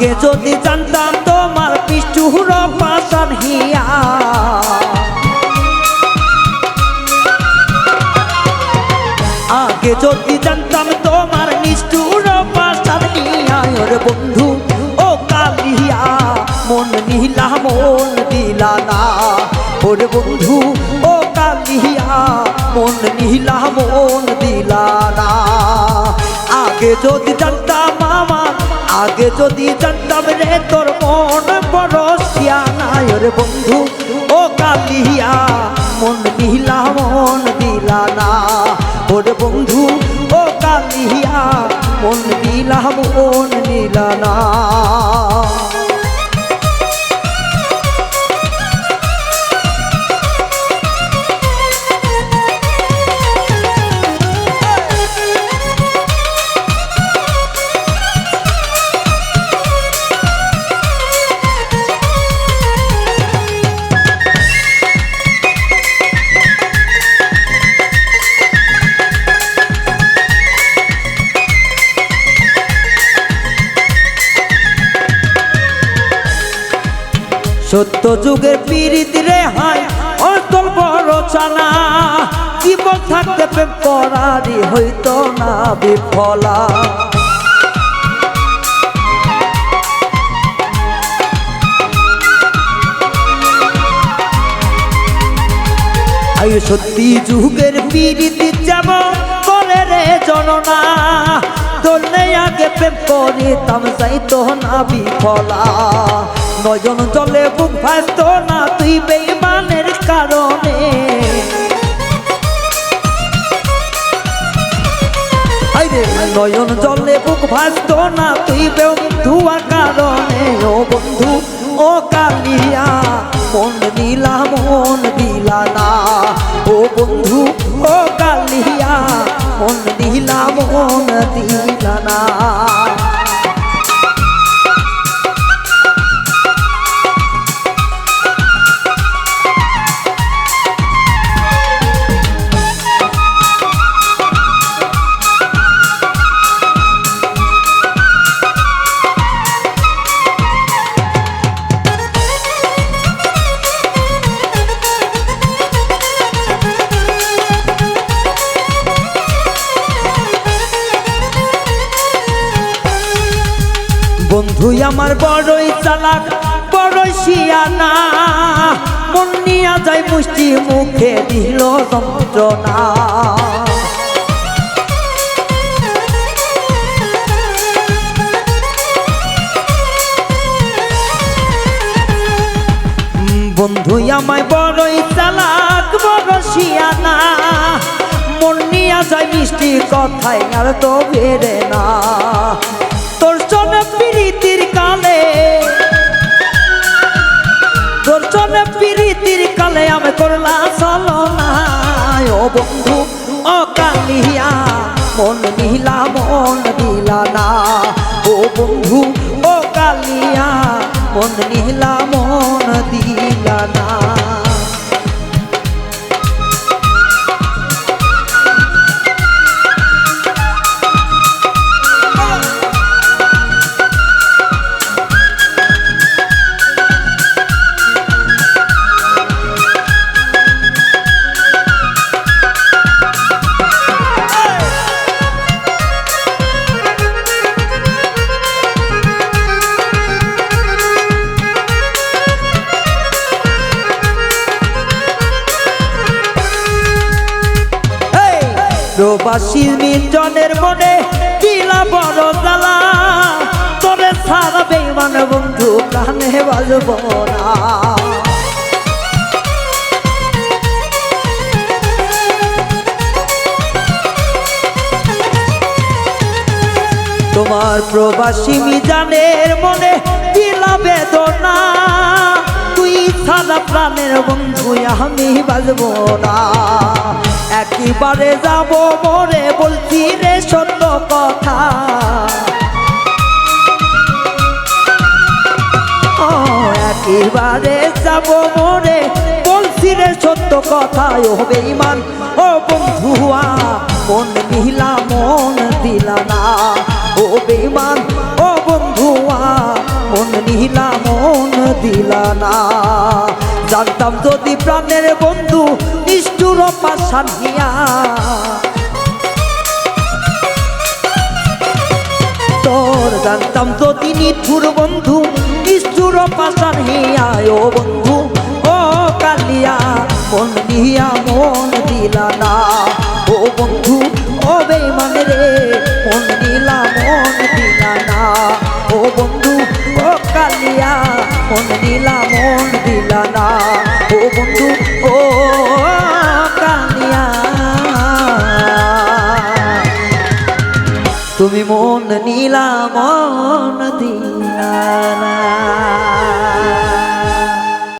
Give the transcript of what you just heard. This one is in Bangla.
আগে যদি জানতাম তোমার পিষ্টুর পাশান হিয়া। আগে যদি জানতাম তোমার নিষ্ঠুর পাশান হিয়া, ওরে বন্ধু, ও কালিয়া, মন নিলা মন দিলা না। ওরে বন্ধু, ও কালিয়া, মন নিলা মন দিলা না। আগে যদি জানতাম আগে যদি জানতাম রে তোর মন বড় সিয়ানায় রে বন্ধু, ও কালিয়া, মন দিলা মন দিলা না ওরে বন্ধু, ও কালিয়া, মন দিলা মন দিলা না সত্য যুগের পীড়িত রে হাই অতল বড় চানা জীবন থাকতে করারই হইতো না বিফলা। সত্যি যুগের পীড়িত যেমন করে রে জননা ধরলে আগে প্রেম করিতাম যাইতো না বিফলা। নয়জন জলে বুক ভাসত না, তুই বেইমানের কারণে। নয়ন জলে বুক ভাসত না, তুই ধুয়া কারণে। ও বন্ধু, ও কালিয়া, মন দিলা মন দিলা না। ও বন্ধু, ও কালিয়া, মন দিলা মন দিলা না। আমার বড়ই চালাক, বড়ই শিয়ানা। মন নিয়া যায় মুষ্টি মুখে দিল যন্ত্রণা। বন্ধু, আমায় বড়ই চালাক বড় শিয়ানা। মন নিয়া যায় মিষ্টি কথায় আর তো বেড়ে না। কালে আমি করলা চলো ও বন্ধু, ও কালিয়া, মন নিলা মন দিলা না। ও বন্ধু, ও কালিয়া, মন নিলা মন দিলা না। প্রবাসী নির্জনের মনে দিলা বড় জ্বালা। তোরে সারা বেমান বন্ধু, কানে বাজব না। তোমার প্রবাসী মিজানের মনে দিলা বেদনা। তুই সারা প্রাণের বন্ধু, আমি বাজব না। একেবারে যাব মরে বলছি রে সত্য কথা। ও, একেবারে যাব মরে বলছি রে সত্য কথা। ও বেঈমান ও বন্ধুয়া মন নিলা মন দিলা না। ও বেঈমান ও বন্ধুয়া দিলা না। জানতাম যদি প্রাণের বন্ধু নিষ্ঠুর পাশান হিয়া তোর জানতাম যদি বন্ধু নিষ্ঠুর পাশান হিয়ায় ও বন্ধু, ও কালিয়া, মন নিয়া মন দিলা না ও বন্ধু, ও বেমান তুমি মন নীলা মন দিলা না